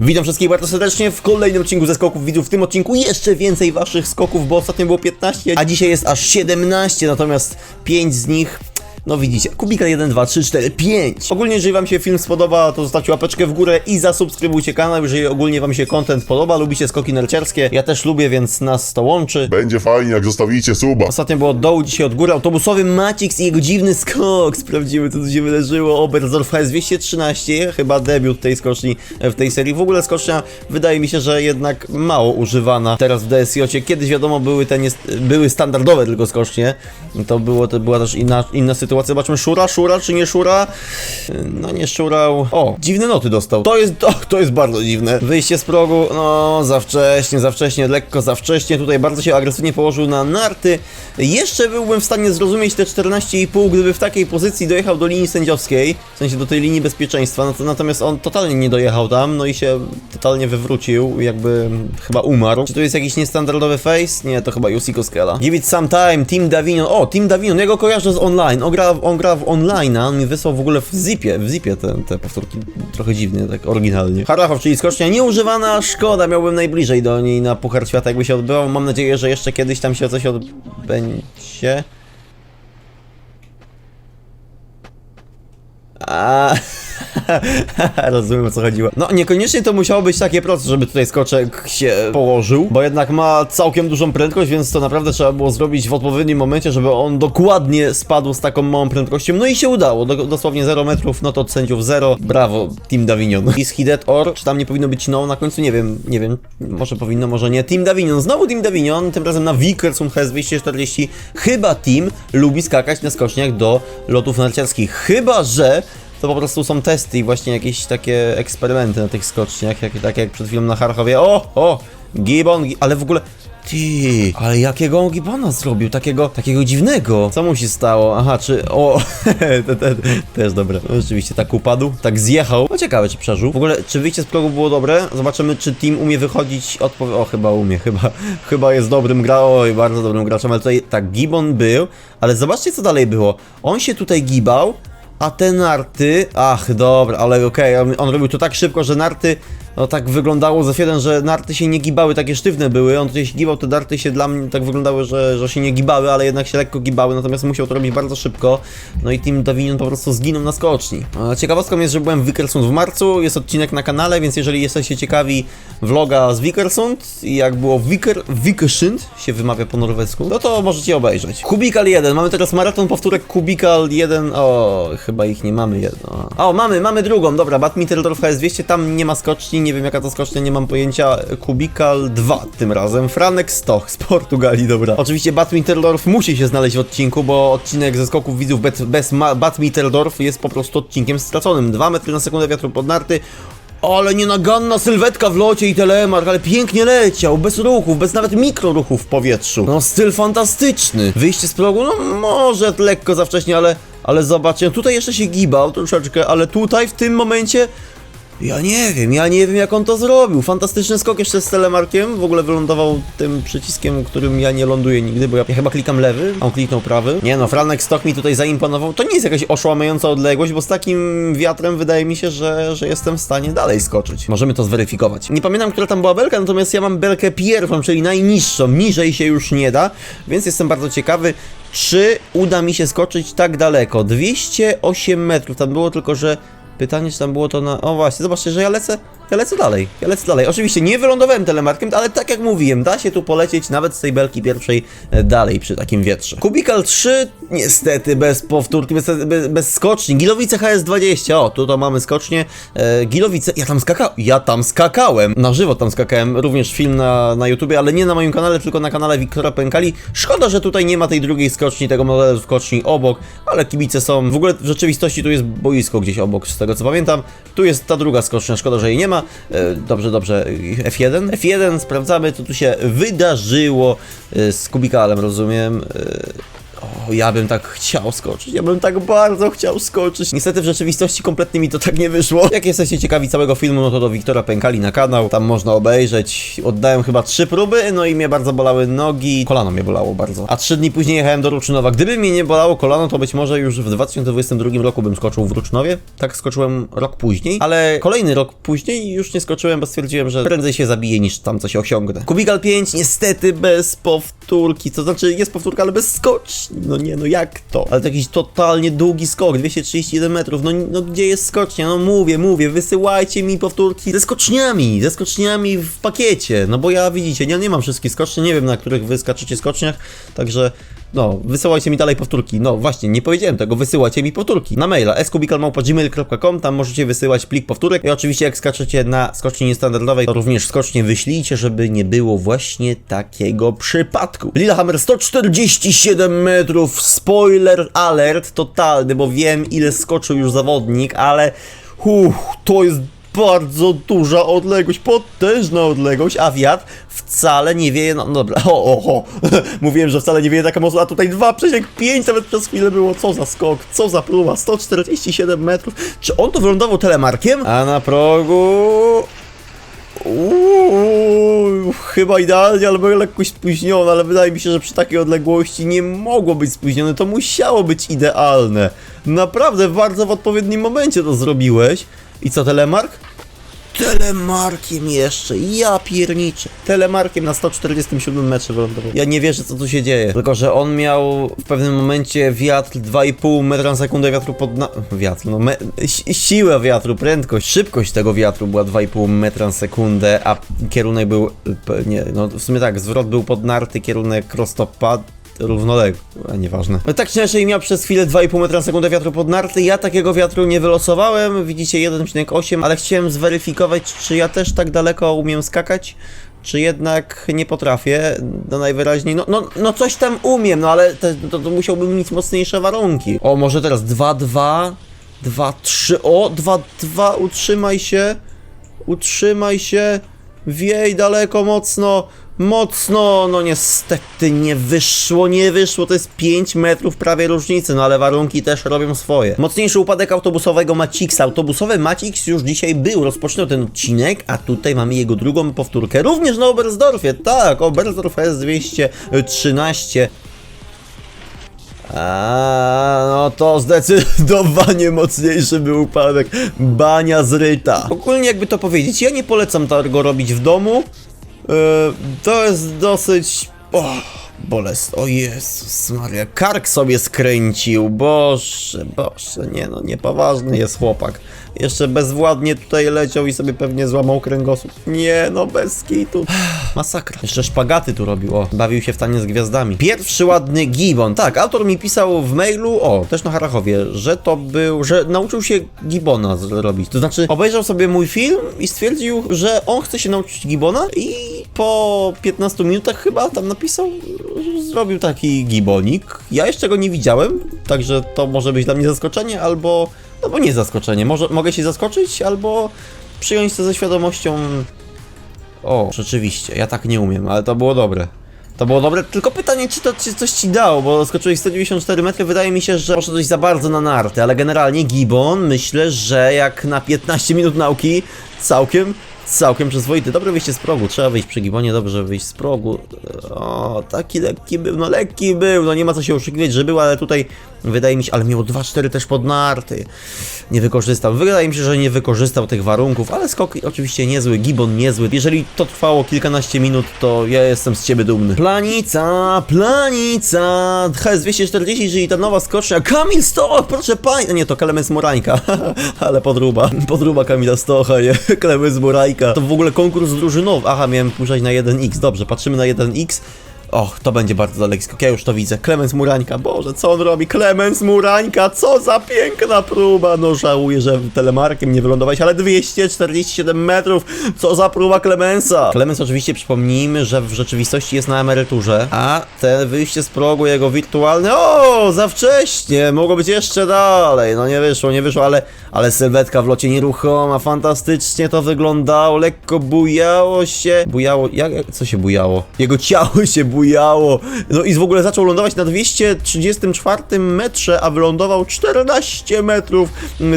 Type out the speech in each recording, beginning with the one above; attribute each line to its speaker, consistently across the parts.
Speaker 1: Witam wszystkich bardzo serdecznie w kolejnym odcinku ze skoków widzów. W tym odcinku jeszcze więcej waszych skoków, bo ostatnio było 15, a dzisiaj jest aż 17, natomiast 5 z nich. No widzicie, kubika 1, 2, 3, 4, 5. Ogólnie, jeżeli wam się film spodoba, to zostawcie łapeczkę w górę i zasubskrybujcie kanał, jeżeli ogólnie wam się content podoba, lubicie skoki narciarskie. Ja też lubię, więc nas to łączy.
Speaker 2: Będzie fajnie, jak zostawicie suba.
Speaker 1: Ostatnio było od dołu, dzisiaj od góry. Autobusowy Macix i jego dziwny skok. Sprawdzimy, co tu się wydarzyło. Oberstdorf HS213, chyba debiut tej skoczni w tej serii. W ogóle skocznia wydaje mi się, że jednak mało używana teraz w DSJ. Kiedyś wiadomo, były te nie, były standardowe tylko skocznie. To, było, to była też inna, inna sytuacja. Zobaczmy, szura, szura czy nie szura? No nie szurał. O, dziwne noty dostał. To jest, to, to jest bardzo dziwne. Wyjście z progu, no za wcześnie, za wcześnie, lekko za wcześnie. Tutaj bardzo się agresywnie położył na narty. Jeszcze byłbym w stanie zrozumieć te 14,5, gdyby w takiej pozycji dojechał do linii sędziowskiej, w sensie do tej linii bezpieczeństwa, to, natomiast on totalnie nie dojechał tam, no i się totalnie wywrócił, jakby chyba umarł. Czy to jest jakiś niestandardowy face? Nie, to chyba Yusiko Skela. Give it some time, Team Davinion. O, Team Davinion, ja go kojarzę z online. On on gra w online, a on mi wysłał w ogóle w zipie, w zipie te, te powtórki. Trochę dziwnie, tak oryginalnie. Harachow, czyli skocznia nieużywana, szkoda, miałbym najbliżej do niej na Puchar Świata, jakby się odbywał. Mam nadzieję, że jeszcze kiedyś tam się coś odbędzie. A, rozumiem o co chodziło. No, niekoniecznie to musiało być takie proste, żeby tutaj skoczek się położył, bo jednak ma całkiem dużą prędkość, więc to naprawdę trzeba było zrobić w odpowiednim momencie, żeby on dokładnie spadł z taką małą prędkością. No i się udało, do, dosłownie 0 metrów, no to od sędziów 0. Brawo, Team Davignon. Is he dead or? Czy tam nie powinno być no na końcu? Nie wiem, nie wiem. Może powinno, może nie. Team Davignon, znowu Team Davignon, tym razem na Vickersum HS 240. Chyba Team lubi skakać na skoczniach do lotów narciarskich. Chyba, że to po prostu są testy i właśnie jakieś takie eksperymenty na tych skoczniach, jak, tak jak przed chwilą na Harchowie. O, o, Gibbon, gi- ale w ogóle... Ty, ale jakiego on Gibbona zrobił? Takiego, takiego dziwnego. Co mu się stało? Aha, czy... O, te, te, też dobre. No, rzeczywiście, tak upadł, tak zjechał. No ciekawe, czy przeżył. W ogóle, czy wyjście z progu było dobre? Zobaczymy, czy team umie wychodzić odpowie... O, chyba umie, chyba, chyba jest dobrym gra... Oj, bardzo dobrym graczem, ale tutaj, tak, Gibbon był, ale zobaczcie, co dalej było. On się tutaj gibał, a te narty, ach dobra, ale okej, on, on robił to tak szybko, że narty, no tak wyglądało za jeden, że narty się nie gibały, takie sztywne były, on tutaj się gibał, te narty się dla mnie tak wyglądały, że, że się nie gibały, ale jednak się lekko gibały, natomiast musiał to robić bardzo szybko, no i Team Davinion po prostu zginął na skoczni. Ciekawostką jest, że byłem w Wickersund w marcu, jest odcinek na kanale, więc jeżeli jesteście ciekawi vloga z Wickersund i jak było Wicker, Wickersund, się wymawia po norwesku, no to możecie obejrzeć. Kubikal 1, mamy teraz maraton powtórek Kubikal 1, o, chyba ich nie mamy jedno. O, mamy, mamy drugą, dobra, Badminton HS200, tam nie ma skoczni, nie wiem jaka to skocznia, nie mam pojęcia. Kubikal 2 tym razem, Franek Stoch z Portugalii, dobra. Oczywiście Badminton musi się znaleźć w odcinku, bo odcinek ze skoków widzów bez, bez Badminton jest po prostu odcinkiem straconym. 2 metry na sekundę wiatru pod narty, ale nienaganna sylwetka w locie i telemark, ale pięknie leciał, bez ruchów, bez nawet mikroruchów w powietrzu. No styl fantastyczny. Wyjście z progu, no może lekko za wcześnie, ale, ale zobaczcie, tutaj jeszcze się gibał troszeczkę, ale tutaj w tym momencie ja nie wiem, ja nie wiem jak on to zrobił. Fantastyczny skok jeszcze z telemarkiem. W ogóle wylądował tym przyciskiem, którym ja nie ląduję nigdy, bo ja, ja chyba klikam lewy, a on kliknął prawy. Nie no, Franek Stok mi tutaj zaimponował. To nie jest jakaś oszałamiająca odległość, bo z takim wiatrem wydaje mi się, że, że jestem w stanie dalej skoczyć. Możemy to zweryfikować. Nie pamiętam, która tam była belka, natomiast ja mam belkę pierwszą, czyli najniższą. Niżej się już nie da, więc jestem bardzo ciekawy. Czy uda mi się skoczyć tak daleko? 208 metrów, tam było tylko, że Pytanie, czy tam było to na... O właśnie, zobaczcie, że ja lecę, ja lecę dalej, ja lecę dalej. Oczywiście nie wylądowałem telemarkiem, ale tak jak mówiłem, da się tu polecieć nawet z tej belki pierwszej e, dalej przy takim wietrze. Kubikal 3, niestety bez powtórki, bez, bez, bez skoczni. Gilowice HS20, o, tu to mamy skocznie. E, Gilowice, ja tam skakałem, ja tam skakałem, na żywo tam skakałem, również film na, na YouTubie, ale nie na moim kanale, tylko na kanale Wiktora Pękali. Szkoda, że tutaj nie ma tej drugiej skoczni, tego modelu skoczni obok, ale kibice są, w ogóle w rzeczywistości tu jest boisko gdzieś obok, z tego co pamiętam. Tu jest ta druga skocznia, szkoda, że jej nie ma. E, Dobrze, dobrze. F1? F1, sprawdzamy, co tu się wydarzyło e, z Kubikalem, rozumiem. E, O, ja bym tak chciał skoczyć, ja bym tak bardzo chciał skoczyć. Niestety w rzeczywistości kompletnie mi to tak nie wyszło. Jak jesteście ciekawi całego filmu, no to do Wiktora Pękali na kanał, tam można obejrzeć. Oddałem chyba trzy próby, no i mnie bardzo bolały nogi, kolano mnie bolało bardzo. A trzy dni później jechałem do Ruczynowa. Gdyby mnie nie bolało kolano, to być może już w 2022 roku bym skoczył w Rucznowie. Tak skoczyłem rok później, ale kolejny rok później już nie skoczyłem, bo stwierdziłem, że prędzej się zabiję niż tam coś osiągnę. Kubigal 5 niestety bez powtórki, to znaczy jest powtórka, ale bez skoczni. No nie, no jak to? Ale to jakiś totalnie długi skok, 231 metrów, no, no gdzie jest skocznia? No mówię, mówię, wysyłajcie mi powtórki ze skoczniami, ze skoczniami w pakiecie, no bo ja widzicie, ja nie mam wszystkich skoczni, nie wiem na których wy skaczecie skoczniach, także no, wysyłajcie mi dalej powtórki. No właśnie, nie powiedziałem tego, wysyłajcie mi powtórki. Na maila skubikalmałpa.gmail.com, tam możecie wysyłać plik powtórek. I oczywiście jak skaczecie na skoczni niestandardowej, to również skocznie wyślijcie, żeby nie było właśnie takiego przypadku. Lillehammer 147 metrów, spoiler alert totalny, bo wiem ile skoczył już zawodnik, ale uff, to jest bardzo duża odległość, potężna odległość, a wiatr wcale nie wieje, no, no dobra, o, o, o, mówiłem, że wcale nie wieje taka mocno, a tutaj 2,5 nawet przez chwilę było, co za skok, co za próba, 147 metrów, czy on to wylądował telemarkiem? A na progu... Uuu, chyba idealnie, albo lekko spóźniony, ale wydaje mi się, że przy takiej odległości nie mogło być spóźnione, to musiało być idealne. Naprawdę bardzo w odpowiednim momencie to zrobiłeś. I co, telemark? Telemarkiem jeszcze, ja pierniczę. Telemarkiem na 147 metrze wylądował. Ja nie wierzę, co tu się dzieje. Tylko, że on miał w pewnym momencie wiatr 2,5 metra na sekundę wiatru pod na... Wiatr, no me... wiatru, prędkość, szybkość tego wiatru była 2,5 metra na sekundę, a kierunek był... nie, no w sumie tak, zwrot był pod narty, kierunek prostopad równoległy, a nieważne. No tak czy inaczej miał przez chwilę 2,5 metra na sekundę wiatru pod narty, ja takiego wiatru nie wylosowałem, widzicie 1,8, ale chciałem zweryfikować, czy ja też tak daleko umiem skakać, czy jednak nie potrafię, no najwyraźniej, no, no, no coś tam umiem, no ale te, to, to musiałbym mieć mocniejsze warunki. O, może teraz 2,2, 2,3, o, 2,2, utrzymaj się, utrzymaj się, wiej daleko, mocno, mocno, no niestety nie wyszło, nie wyszło, to jest 5 metrów prawie różnicy, no ale warunki też robią swoje. Mocniejszy upadek autobusowego Macixa, autobusowy Macix już dzisiaj był, rozpoczynał ten odcinek, a tutaj mamy jego drugą powtórkę, również na Oberstdorfie, tak, Oberstdorf S213, a, no to zdecydowanie mocniejszy był upadek. Bania zryta. Ogólnie jakby to powiedzieć, ja nie polecam tego robić w domu. Yy, to jest dosyć... O, bolesne. O Jezus Maria, kark sobie skręcił. Boże, boże, nie no, niepoważny jest chłopak. Jeszcze bezwładnie tutaj leciał i sobie pewnie złamał kręgosłup. Nie no, bez kitu. Masakra. Jeszcze szpagaty tu robił, o. Bawił się w tanie z gwiazdami. Pierwszy ładny gibon. Tak, autor mi pisał w mailu, o, też na Harachowie, że to był, że nauczył się gibona zrobić. To znaczy, obejrzał sobie mój film i stwierdził, że on chce się nauczyć gibona i po 15 minutach chyba tam napisał, zrobił taki gibonik. Ja jeszcze go nie widziałem, także to może być dla mnie zaskoczenie, albo, albo nie zaskoczenie. Może, mogę się zaskoczyć, albo przyjąć to ze świadomością o, rzeczywiście, ja tak nie umiem, ale to było dobre. To było dobre, tylko pytanie, czy to czy coś ci dało, bo skoczyłeś 194 metry, wydaje mi się, że poszedłeś za bardzo na narty, ale generalnie Gibbon, myślę, że jak na 15 minut nauki, całkiem, całkiem przyzwoity. Dobre wyjście z progu, trzeba wyjść przy Gibbonie, dobrze wyjść z progu. O, taki lekki był, no lekki był, no nie ma co się oszukiwać, że był, ale tutaj wydaje mi się, ale miał 2-4 też pod narty. Nie wykorzystał, wydaje mi się, że nie wykorzystał tych warunków, ale skok oczywiście niezły, Gibbon niezły. Jeżeli to trwało kilkanaście minut, to ja jestem z ciebie dumny. Planica, planica, HS240, czyli ta nowa skocznia. Kamil Stoch, proszę pani. Nie, to Klemens Morańka, ale podruba. Podruba Kamila Stocha, nie? Klemens Morańka. To w ogóle konkurs drużynowy. Aha, miałem puszczać na 1x. Dobrze, patrzymy na 1x. Och, to będzie bardzo daleki skok, ja już to widzę. Klemens Murańka, Boże, co on robi? Klemens Murańka, co za piękna próba! No żałuję, że telemarkiem nie wylądowałeś, ale 247 metrów, co za próba Klemensa! Klemens oczywiście przypomnijmy, że w rzeczywistości jest na emeryturze, a te wyjście z progu, jego wirtualne, o, za wcześnie, mogło być jeszcze dalej, no nie wyszło, nie wyszło, ale, ale sylwetka w locie nieruchoma, fantastycznie to wyglądało, lekko bujało się, bujało, jak, co się bujało? Jego ciało się bujało, bujało. No i w ogóle zaczął lądować na 234 metrze, a wylądował 14 metrów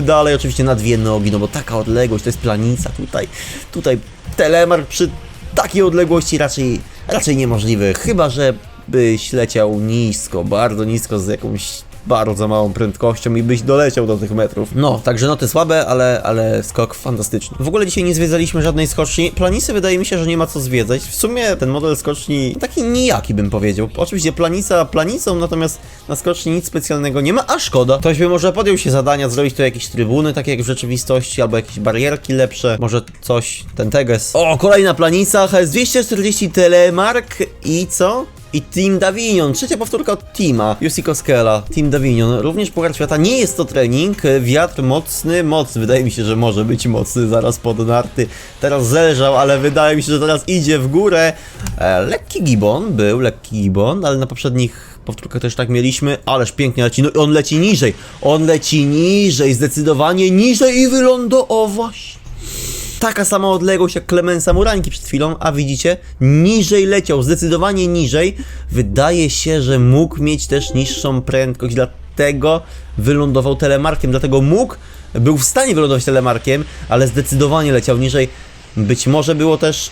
Speaker 1: dalej, oczywiście na dwie nogi, no bo taka odległość, to jest planica tutaj. Tutaj telemark przy takiej odległości raczej, raczej niemożliwy, chyba że byś leciał nisko, bardzo nisko z jakąś bardzo małą prędkością i byś doleciał do tych metrów. No, także noty słabe, ale, ale skok fantastyczny. W ogóle dzisiaj nie zwiedzaliśmy żadnej skoczni. Planisy wydaje mi się, że nie ma co zwiedzać. W sumie ten model skoczni taki nijaki bym powiedział. Oczywiście planica planicą, natomiast na skoczni nic specjalnego nie ma, a szkoda. Ktoś by może podjął się zadania zrobić tu jakieś trybuny, takie jak w rzeczywistości, albo jakieś barierki lepsze, może coś, ten teges. O, kolejna planica, HS240 Telemark i co? I Team Davignon, trzecia powtórka od Teama, UC Koskela, Team Davignon, również Puchar Świata, nie jest to trening, wiatr mocny, mocny, wydaje mi się, że może być mocny, zaraz pod narty, teraz zelżał, ale wydaje mi się, że teraz idzie w górę, e, lekki gibon, był lekki gibon, ale na poprzednich powtórkach też tak mieliśmy, ależ pięknie leci, no i on leci niżej, on leci niżej, zdecydowanie niżej i wylądował, o właśnie. Taka sama odległość jak Klemensa Murańki przed chwilą, a widzicie, niżej leciał, zdecydowanie niżej. Wydaje się, że mógł mieć też niższą prędkość, dlatego wylądował telemarkiem, dlatego mógł, był w stanie wylądować telemarkiem, ale zdecydowanie leciał niżej. Być może było też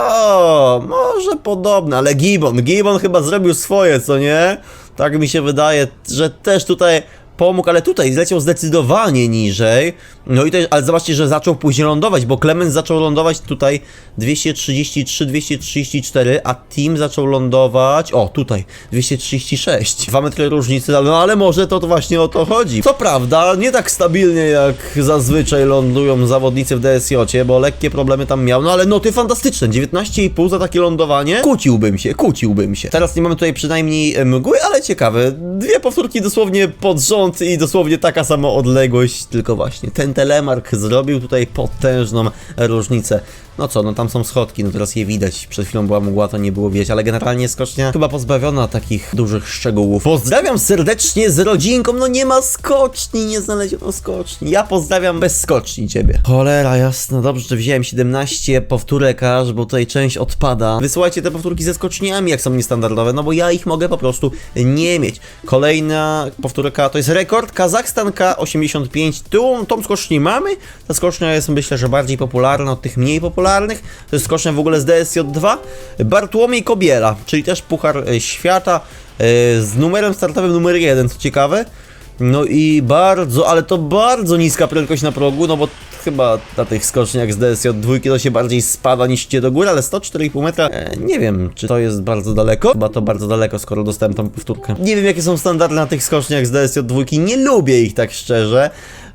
Speaker 1: o, może podobne, ale Gibbon, Gibbon chyba zrobił swoje, co nie? Tak mi się wydaje, że też tutaj pomógł, ale tutaj zleciał zdecydowanie niżej. No i też, ale zobaczcie, że zaczął później lądować, bo Clemens zaczął lądować tutaj 233, 234, a Team zaczął lądować, o tutaj 236. Dwa metry różnicy, no ale może to, to właśnie o to chodzi. Co prawda, nie tak stabilnie jak zazwyczaj lądują zawodnicy w DSJ, bo lekkie problemy tam miał, no ale noty fantastyczne, 19,5 za takie lądowanie. Kłóciłbym się, kłóciłbym się. Teraz nie mamy tutaj przynajmniej e, mgły, ale ciekawe, dwie powtórki dosłownie pod rząd i dosłownie taka sama odległość, tylko właśnie ten telemark zrobił tutaj potężną różnicę. No co, no tam są schodki, no teraz je widać. Przed chwilą była mgła, to nie było widać, ale generalnie skocznia chyba pozbawiona takich dużych szczegółów. Pozdrawiam serdecznie z rodzinką, no nie ma skoczni, nie znaleziono skoczni. Ja pozdrawiam bez skoczni ciebie. Cholera, jasno, dobrze, że wziąłem 17 powtórek aż, bo tutaj część odpada. Wysyłajcie te powtórki ze skoczniami, jak są niestandardowe, no bo ja ich mogę po prostu nie mieć. Kolejna powtórka to jest rekord, Kazachstan K85. Tu tą skocznię mamy, ta skocznia jest myślę, że bardziej popularna od tych mniej popularnych. To jest skocznia w ogóle z DSJ2. Bartłomiej Kobiela, czyli też Puchar e, Świata e, z numerem startowym numer 1, co ciekawe. No i bardzo, ale to bardzo niska prędkość na progu, no bo chyba na tych skoczniach z DSJ2 to się bardziej spada niż idzie do góry, ale 104,5 metra, e, nie wiem, czy to jest bardzo daleko. Chyba to bardzo daleko, skoro dostałem tą powtórkę. Nie wiem, jakie są standardy na tych skoczniach z DSJ2, nie lubię ich tak szczerze.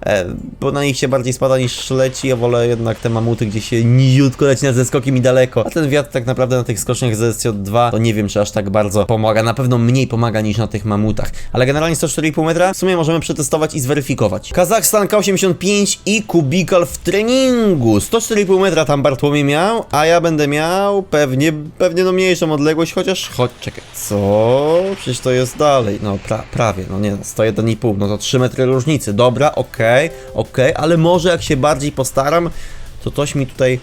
Speaker 1: E, bo na nich się bardziej spada niż leci, ja wolę jednak te mamuty, gdzie się niziutko leci nad zeskokiem i daleko. A ten wiatr tak naprawdę na tych skoczniach z SJ2 to nie wiem, czy aż tak bardzo pomaga. Na pewno mniej pomaga niż na tych mamutach. Ale generalnie 104,5 metra w sumie możemy przetestować i zweryfikować. Kazachstan K85 i Kubikal w treningu. 104,5 metra tam Bartłomiej miał, a ja będę miał pewnie, pewnie no mniejszą odległość, chociaż, choć, czekaj, co? Przecież to jest dalej, no pra, prawie, no nie, 101,5, no to 3 metry różnicy, dobra, okej, okej, ale może jak się bardziej postaram, to coś mi tutaj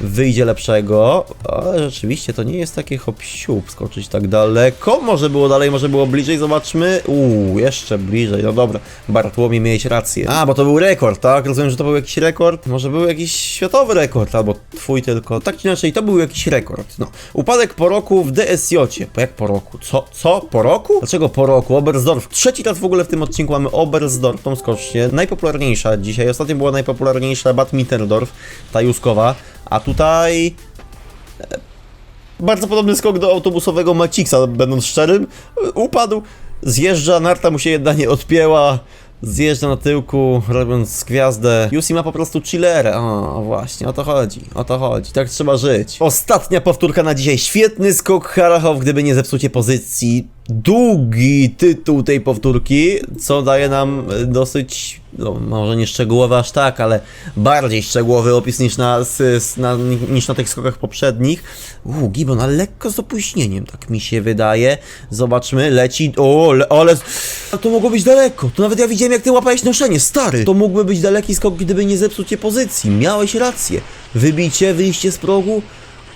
Speaker 1: wyjdzie lepszego, ale rzeczywiście to nie jest takie hop siup skoczyć tak daleko, może było dalej, może było bliżej, zobaczmy, uuu, jeszcze bliżej, no dobra, Bartłomiej miałeś rację, a, bo to był rekord, tak, rozumiem, że to był jakiś rekord, może był jakiś światowy rekord, albo twój tylko, tak czy inaczej, to był jakiś rekord, no, upadek po roku w DSJ, po jak po roku, co, co, po roku? Dlaczego po roku, Oberstdorf, trzeci raz w ogóle w tym odcinku mamy Oberstdorf, tą skocznię, najpopularniejsza dzisiaj, ostatnio była najpopularniejsza Bad Mitterdorf, ta Juskowa, a tutaj e, bardzo podobny skok do autobusowego Maciksa, będąc szczerym. E, Upadł, zjeżdża, narta mu się jedna nie odpięła. Zjeżdża na tyłku, robiąc gwiazdę. Yusi ma po prostu chillerę. O, właśnie, o to chodzi, o to chodzi. Tak trzeba żyć. Ostatnia powtórka na dzisiaj. Świetny skok Harachow, gdyby nie zepsucie pozycji. Długi tytuł tej powtórki, co daje nam e, dosyć, no może nie szczegółowy aż tak, ale bardziej szczegółowy opis niż na, na, niż na tych skokach poprzednich. Uuu, Gibbon, ale lekko z opóźnieniem, tak mi się wydaje. Zobaczmy, leci, o, le, ale to mogło być daleko. To nawet ja widziałem, jak ty łapałeś noszenie, stary. To mógłby być daleki skok, gdyby nie zepsucie pozycji. Miałeś rację. Wybicie, wyjście z progu.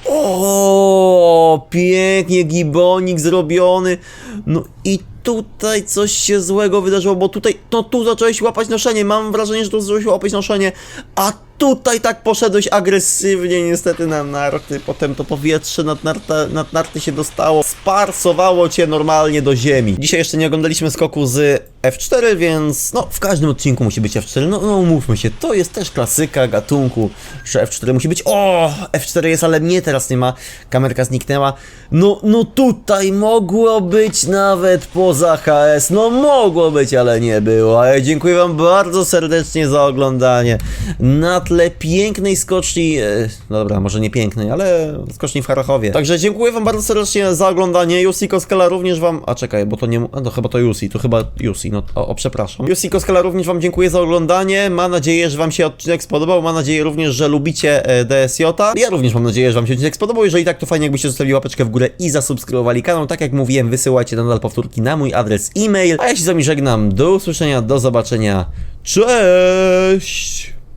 Speaker 1: O, pięknie, gibonik zrobiony. No i tutaj coś się złego wydarzyło, bo tutaj, no tu zacząłeś łapać noszenie. Mam wrażenie, że tu zacząłeś łapać noszenie, a tutaj tak poszedłeś agresywnie niestety na narty. Potem to powietrze nad, narta, nad narty się dostało, sparsowało cię normalnie do ziemi. Dzisiaj jeszcze nie oglądaliśmy skoku z F4, więc no w każdym odcinku musi być F4. No, no umówmy się, to jest też klasyka gatunku, że F4 musi być. O, F4 jest, ale mnie teraz nie ma. Kamerka zniknęła. No, no tutaj mogło być nawet poza HS. No mogło być, ale nie było. Ale dziękuję wam bardzo serdecznie za oglądanie. Na tle pięknej skoczni, e, dobra, może nie pięknej, ale skoczni w Harachowie. Także dziękuję wam bardzo serdecznie za oglądanie. Yusi Koskela również wam, a czekaj, bo to nie, to chyba to Yusi, to chyba Yusi, no o, o przepraszam. Yusi Koskela również wam dziękuję za oglądanie. Mam nadzieję, że wam się odcinek spodobał. Mam nadzieję również, że lubicie e, DSJ. Ja również mam nadzieję, że wam się odcinek spodobał. Jeżeli tak, to fajnie jakbyście zostawili łapeczkę w górę i zasubskrybowali kanał. Tak jak mówiłem, wysyłajcie nadal powtórki na mój adres e-mail. A ja się z wami żegnam. Do usłyszenia, do zobaczenia. Cześć!